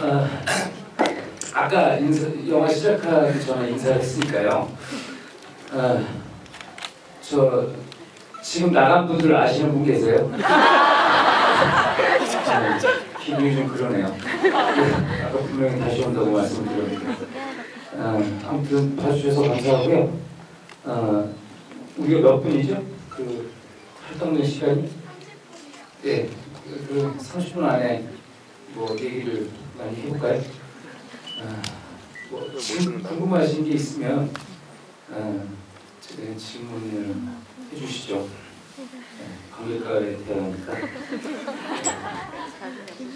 어, 아까 인사, 영화 시작하기 전에 인사했으니까요. 어, 저 지금 나간 분들 아시는 분 계세요? 저, 기분이 좀 그러네요. 아까 분명히 다시 온다고 말씀드렸는데 어, 아무튼 봐주셔서 감사하고요. 어, 우리가 몇 분이죠? 그 활동된 시간이? 네, 그, 그 30분 안에 뭐 얘기를 많이 해볼까요? 아, 뭐 궁금하신 게 있으면 아, 제 질문을 해주시죠. 네, 관객과의 대화니까.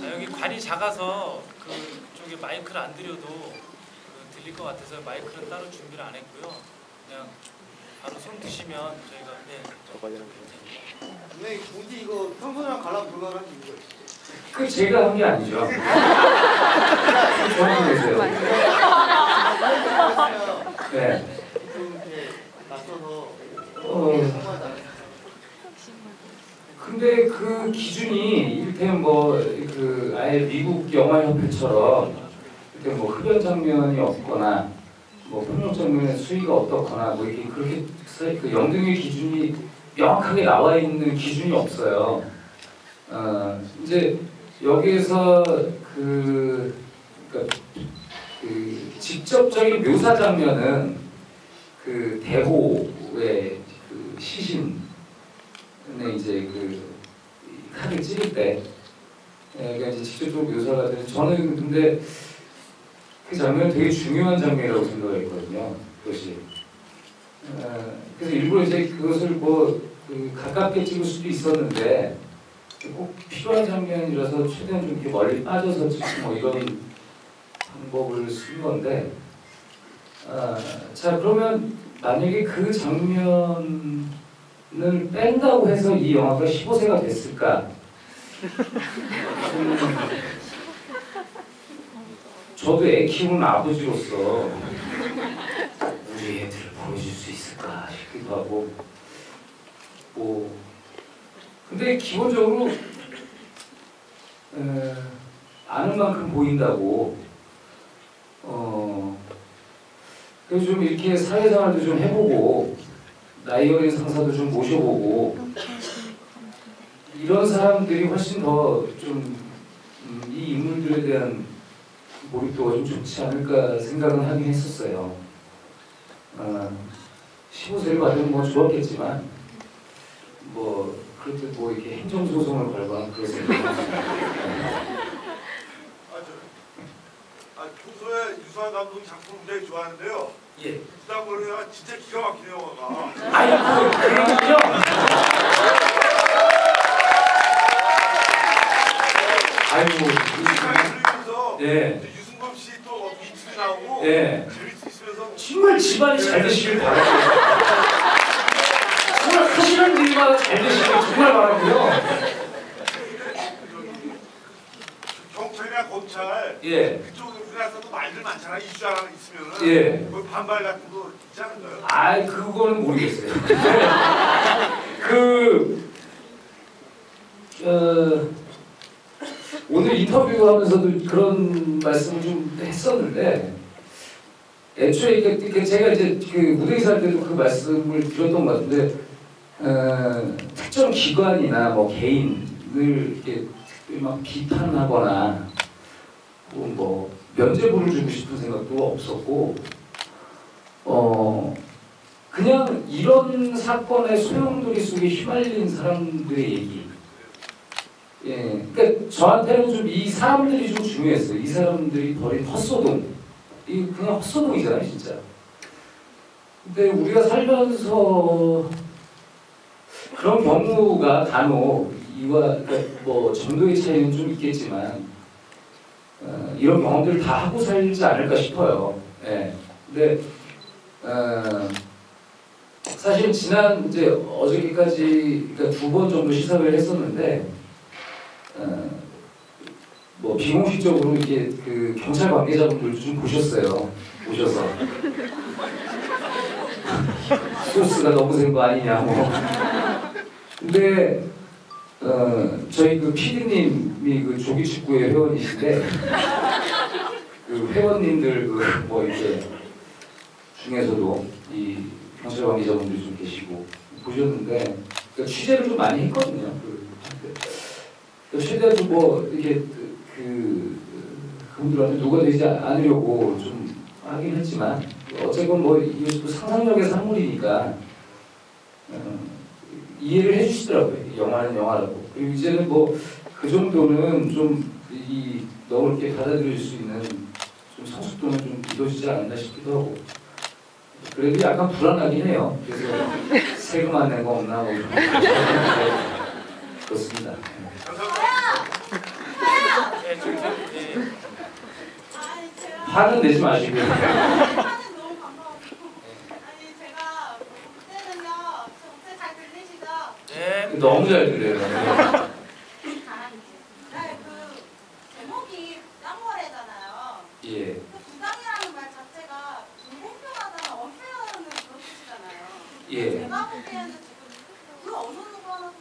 아, 여기 관이 작아서 그쪽에 마이크를 안 드려도 그 들릴 것 같아서 마이크는 따로 준비를 안 했고요. 그냥 바로 손 드시면 저희가 네. 네, 굳이 이거 평소랑 갈라 불가능한 이유가 있어요. 그 제가 한 게 아니죠. 저는. 네. 좀 이렇게 낯서서 어, 근데 그 기준이 이를테면 뭐그 아예 미국 영화 협회처럼 이렇게 뭐 흡연 장면이 없거나 뭐 폭력 장면의 수위가 어떻거나 뭐 이렇게 그렇게 사- 그 영등의 기준이 명확하게 나와 있는 기준이 없어요. 어 이제 여기에서 그 그러니까 그 직접적인 묘사 장면은 그 대호의 그 시신 근데 이제 그 칼을 찌를 때 예, 그러니까 이제 직접적으로 묘사가 되는 저는 근데 그 장면 되게 중요한 장면이라고 생각했거든요. 그것이. 어, 그래서 일부러 이제 그것을 뭐 그 가깝게 찍을 수도 있었는데 꼭 필요한 장면이라서 최대한 좀 이렇게 멀리 빠져서 찍고 뭐 이런 방법을 쓴 건데 아, 자 그러면 만약에 그 장면 을 뺀다고 해서 이 영화가 15세가 됐을까? 음, 저도 애 키우는 아버지로서 우리 애들을 보여줄 수 있을까 싶기도 하고 뭐 근데 기본적으로 에, 아는 만큼 보인다고 어 그래서 좀 이렇게 사회생활도 좀 해보고 나이 어린 상사도 좀 모셔보고 이런 사람들이 훨씬 더좀이 인물들에 대한 몰입도가 좀 좋지 않을까 생각은 하긴 했었어요. 어, 15세를 받으면 뭐 좋았겠지만 뭐 그렇듯 뭐 이렇게 행정소송을 걸거나 그러세요. 아, 저, 아, 평소에 유수환 감독 작품 굉장히 좋아하는데요. 예. 부담 걸으면 진짜 기가 막히네 영화가. 아이고 그렇군요. 아이고 예. 유승범 씨또 미투이 나오고 예. 집안이 잘 되시길 바라고요. 정말 하시는 일마다 잘 되시길 정말 바라고요. 경찰이나 검찰 예. 그쪽 우리나라에서도 말들 많잖아 이슈 하나 있으면은 예. 그 반발 같은 거 있지 않은가요? 아, 그거는 모르겠어요. 그 어, 오늘 인터뷰하면서도 그런 말씀을 좀 했었는데 애초에 이게, 제가 이제 그 무대 의사할 때도 그 말씀을 드렸던 것 같은데 어, 특정 기관이나 뭐 개인을 이렇게 막 비판하거나 뭐 면죄부를 주고 싶은 생각도 없었고 어 그냥 이런 사건의 소용돌이 속에 휘말린 사람들의 얘기. 예, 그러니까 저한테는 좀 이 사람들이 좀 중요했어요. 이 사람들이 벌인 헛소동. 이 그냥 헛소동이잖아요, 진짜. 근데 우리가 살면서 그런 경우가 간혹 이와 그러니까 뭐 정도의 차이는 좀 있겠지만 어, 이런 경험들 다 하고 살지 않을까 싶어요. 예. 근데 어, 사실 지난 이제 어저께까지 그러니까 두 번 정도 시사회를 했었는데 어, 뭐 비공식적으로 이렇게 그 경찰 관계자분들도 좀 보셨어요. 오셔서 소스가 너무 센 거 아니냐 뭐. 근데 어, 저희 그 PD님이 그 조기축구의 회원이신데 그 회원님들 그 뭐 이제 중에서도 이 경찰 관계자분들이 좀 계시고 보셨는데 그 취재를 좀 많이 했거든요. 그, 그 최대한 좀뭐 이게 그, 그 그분들한테 누가 되지 않으려고 좀 하긴 했지만 어쨌건 뭐 이게 또 상상력의 산물이니까 어, 이해를 해주시더라고요. 영화는 영화라고. 그리고 이제는 뭐 그 정도는 좀 이 너무 이렇게 받아들일 수 있는 좀 성숙도는 좀 이루어지지 않았나 싶기도 하고. 그래도 약간 불안하긴 해요. 그래서 세금 안 낸 거 없나 뭐. 그렇습니다. 감사합니다. 아니 제가 화는 내지 마시고. 네. 너무 잘 들려요. 예. 그 부당이라는 말 자체가 불공평하다는 언페어는 그런 뜻이잖아요. 예. 제가 보기에는 지금 그 어느 누구 하나도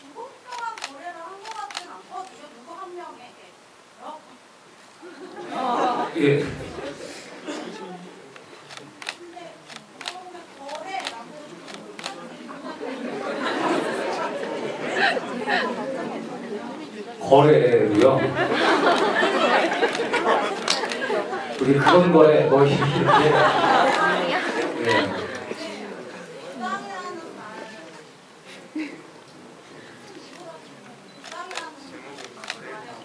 불공평한 거래를 한 것 같진 않거든요. 누구 한 명에게. 어? 예. 거래라고 거래로요. 우리 그런 거래 뭐 이렇게. 예.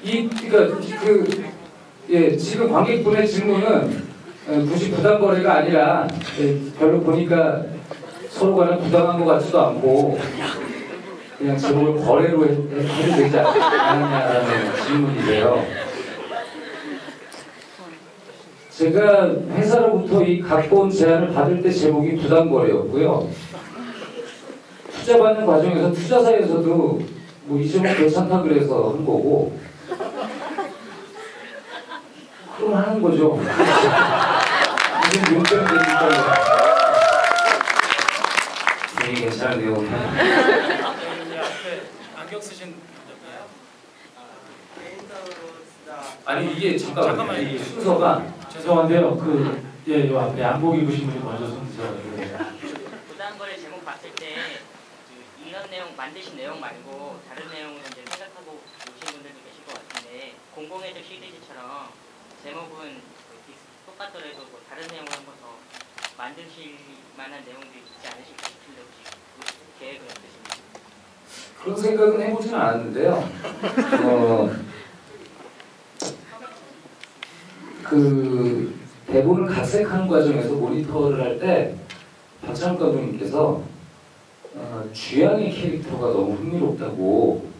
이 그러니까 그 예, 지금 관객분의 질문은 어, 굳이 부당 거래가 아니라 예, 별로 보니까 서로 간에 부당한 것 같지도 않고 그냥 제목을 거래로 해- 해도 되지 않느냐라는 질문이세요. 제가 회사로부터 이온 제안을 받을 때 제목이 부당 거래였고요. 투자받는 과정에서 투자사에서도 뭐 이 제목 괜찮다 그래서 한 거고 그럼 하는 거죠. 무슨 용병 되니까 분위기 괜찮은데요. 안경 쓰신 분이요. 개인적으로 진짜 아니 이게 잠깐만요. 잠깐만요. 이 순서가 죄송한데요. 그, 예, 요 앞에 양복 입으신 분이 먼저 손 드셔가지고. 부당거래 제목 봤을 때그 이런 내용 만드신 내용 말고 다른 내용을 이제 생각하고 오신 분들도 계실 것 같은데 공공의적 시리즈처럼 제목은 똑같더라도 뭐 다른 내용을 한번 더 만드실 만한 내용들이 있지 않으실까 싶은데 혹시 그 계획은 어떠십니까? 그런 생각은 해보진 않았는데요. 어, 그 대본을 각색하는 과정에서 모니터를 할 때 박찬욱 감독님께서 어, 주양의 캐릭터가 너무 흥미롭다고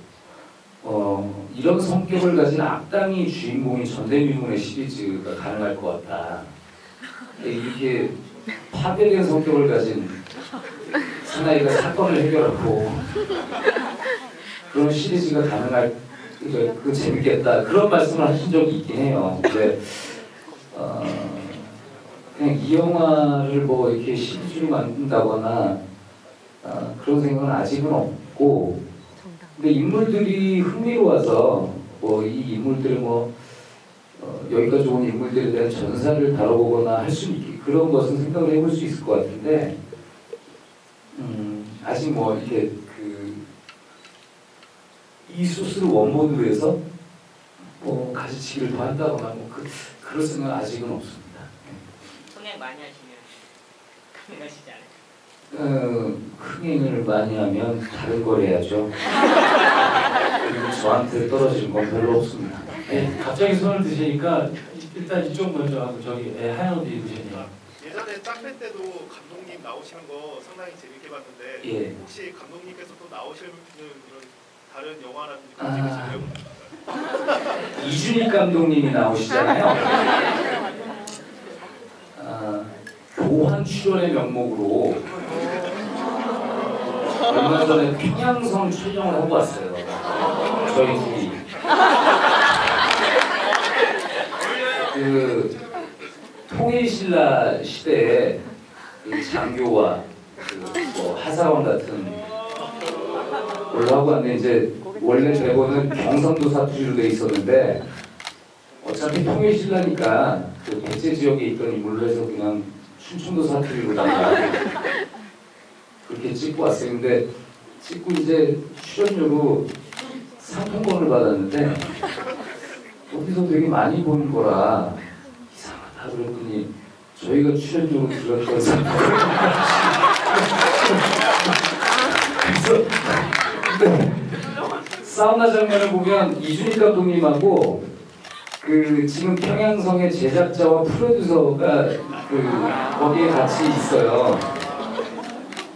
어, 이런 성격을 가진 악당이 주인공인 전대미문의 시리즈가 가능할 것 같다. 이렇게 파괴된 성격을 가진 사나이가 사건을 해결하고 그런 시리즈가 가능할 그, 그 재밌겠다 그런 말씀을 하신 적이 있긴 해요. 근데 어, 그냥 이 영화를 뭐 이렇게 시리즈로 만든다거나 어, 그런 생각은 아직은 없고 근데 인물들이 흥미로워서 뭐 이 인물들 뭐 어, 여기까지 온 인물들에 대한 전사를 다뤄보거나 할 수 있게 그런 것은 생각을 해볼 수 있을 것 같은데 음, 아직 뭐 이렇게 그이 소스를 원본으로 해서 뭐 가지치기를 더 한다거나 뭐 그, 그럴 생각은 아직은 없습니다. 흥행 많이 하시면 가능하시지 않을까? 어, 흥행을 많이 하면 다른 걸 해야죠. 그리고 저한테 떨어지는 건 별로 없습니다. 예, 갑자기 손을 드시니까 이- 일단 이쪽 먼저 하고 저기 예, 하얀 옷 입으시네요. 예전에 짝패 때도 감독님 나오시는 거 상당히 재밌게 봤는데 예. 혹시 감독님께서 또 나오시는 이런 다른 영화라든지 아. 이준익 감독님이 나오시잖아요. 아, 교환 출연의 명목으로 얼마 전에 평양성 촬영을 하고 왔어요. 저희 둘이. 그 통일신라 시대에 그 장교와 그뭐 하사원 같은 올라가고 왔는데 이제 원래 대본은 경상도 사투리로 돼 있었는데 어차피 통일신라니까 그 백제 지역에 있던 인물로 해서 그냥 충청도 사투리로다가 그렇게 찍고 왔어요. 근데 찍고 이제 출연료로 상품권을 받았는데 어디서 되게 많이 본 거라 이상하다 그랬더니 저희가 출연료로 들었던 상품권 그래서 근데 사우나 장면을 보면 이준익 감독님하고 그 지금 평양성의 제작자와 프로듀서가 그 거기에 같이 있어요.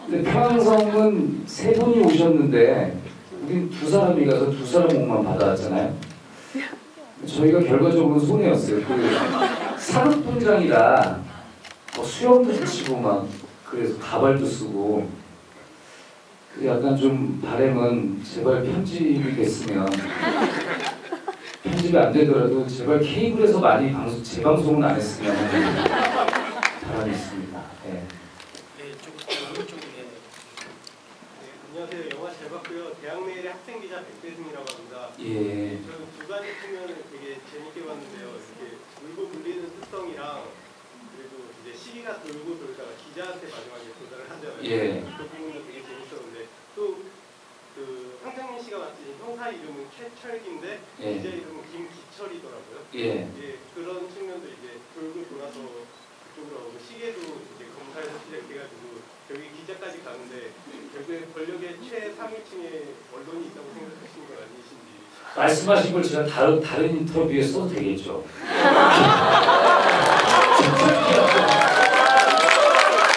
근데 평양성은 세 분이 오셨는데 우린 두 사람이 가서 두 사람 목만 받아왔잖아요. 저희가 결과적으로 손해였어요. 그 사극 분장이라 뭐 수염도 붙이고 막 그래서 가발도 쓰고 그 약간 좀 바램은 제발 편집이 됐으면 편집이 안 되더라도 제발 케이블에서 많이 방송 재방송은 안 했으면 바람이 있습니다. 예. 예. 네, 안녕하세요. 영화 잘 봤고요. 대학내일의 학생 기자 백대승이라고 합니다. 예. 저는 두 가지 측면을 되게 재밌게 봤는데요. 이렇게 울고 불리는 특성이랑 그리고 이제 시기가 돌고 돌다가 기자한테 마지막에 도달을 하잖아요. 예. 그 부분은 되게 황정민 씨가 맡은 형사 이름은 최철기인데 예. 기자 이름은 김기철이더라고요. 예. 예, 그런 측면도 이제 돌고 돌아서 그쪽으로 오고 시계도 이제 검사에서 시작해가지고 여기 기자까지 가는데 결국에 권력의 최상위층에 언론이 있다고 생각하시는 건 아니신지 말씀하신 걸 제가 다른 다른 인터뷰에 써도 되겠죠.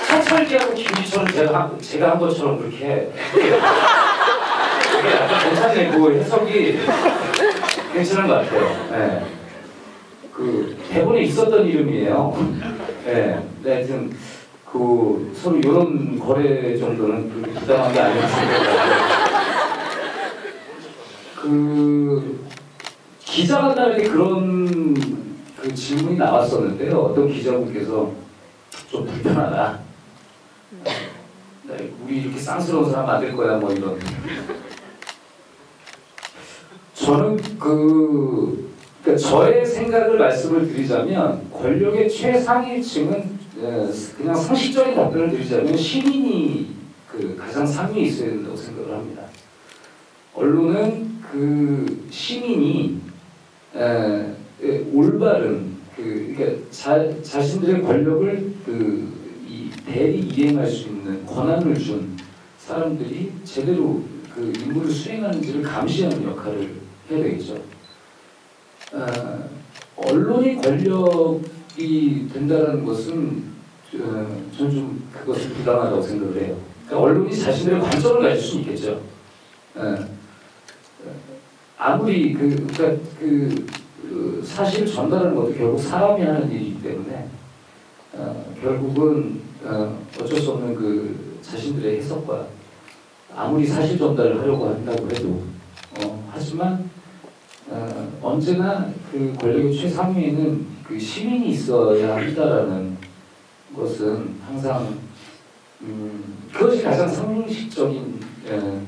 차철기하고 김희철은 제가 한, 제가 한 것처럼 그렇게 괜찮네 그 해석이 괜찮은 것 같아요. 예. 그 대본에 있었던 이름이에요. 예. 네, 하여튼 그 서로 이런 거래 정도는 부당한 게 같아요. 그 기자가 나에게 그런 그 질문이 나왔었는데요. 어떤 기자분께서 좀 불편하다. 네, 우리 이렇게 쌍스러운 사람 안될 거야 뭐 이런. 저는 그 그러니까 저의 생각을 말씀을 드리자면 권력의 최상위층은 에, 그냥 상식적인 답변을 드리자면 시민이 그 가장 상위에 있어야 된다고 생각을 합니다. 언론은 그 시민이 에, 에, 올바른 그 그러니까 자, 자신들의 권력을 그 이 대리 이행할 수 있는 권한을 준 사람들이 제대로 그 임무를 수행하는지를 감시하는 역할을 해야 되겠죠. 어, 언론이 권력이 된다는 것은 어, 저는 좀 그것은 부당하다고 생각을 해요. 그러니까 언론이 자신들의 관점을 가질 수 있겠죠. 어, 아무리 그, 그러니까 그, 그 사실을 전달하는 것도 결국 사람이 하는 일이기 때문에 어, 결국은 어, 어쩔 수 없는 그 자신들의 해석과 아무리 사실 전달을 하려고 한다고 해도 어, 하지만 어, 언제나 그 권력의 최상위에는 그 시민이 있어야 한다라는 것은 항상 음, 그것이 가장 상식적인 에,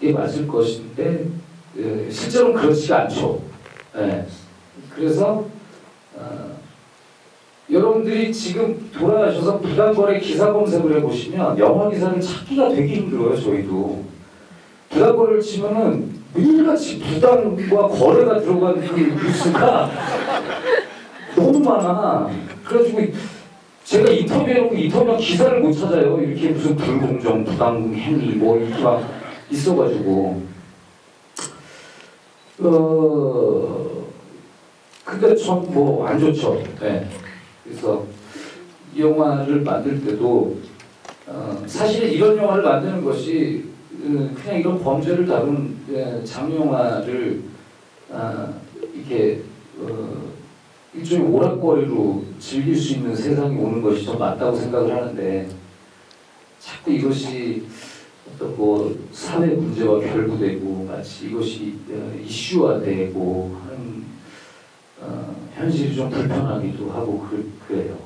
게 맞을 것인데 에, 실제로는 그렇지가 않죠. 예. 그래서 어, 여러분들이 지금 돌아가셔서 부당거래 기사 검색을 해보시면 영화 기사를 찾기가 되게 힘들어요. 저희도 부당거래를 치면은 매일같이 부당과 거래가 들어간 그 뉴스가 너무 많아. 그래가지고 제가 인터뷰해놓고 인터뷰한 기사를 못 찾아요. 이렇게 무슨 불공정, 부당 행위 뭐 이렇게 막 있어가지고 어 근데 참 뭐 안 좋죠. 네. 그래서 이 영화를 만들 때도 어, 사실 이런 영화를 만드는 것이 어, 그냥 이런 범죄를 다룬 예, 장영화를 아, 이렇게 어, 일종의 오락거리로 즐길 수 있는 세상이 오는 것이 더 맞다고 생각을 하는데 자꾸 이것이 어떤 뭐 사회 문제와 결부되고 마치 이것이 어, 이슈화되고 하는 어, 현실이 좀 불편하기도 하고 그, 그래요.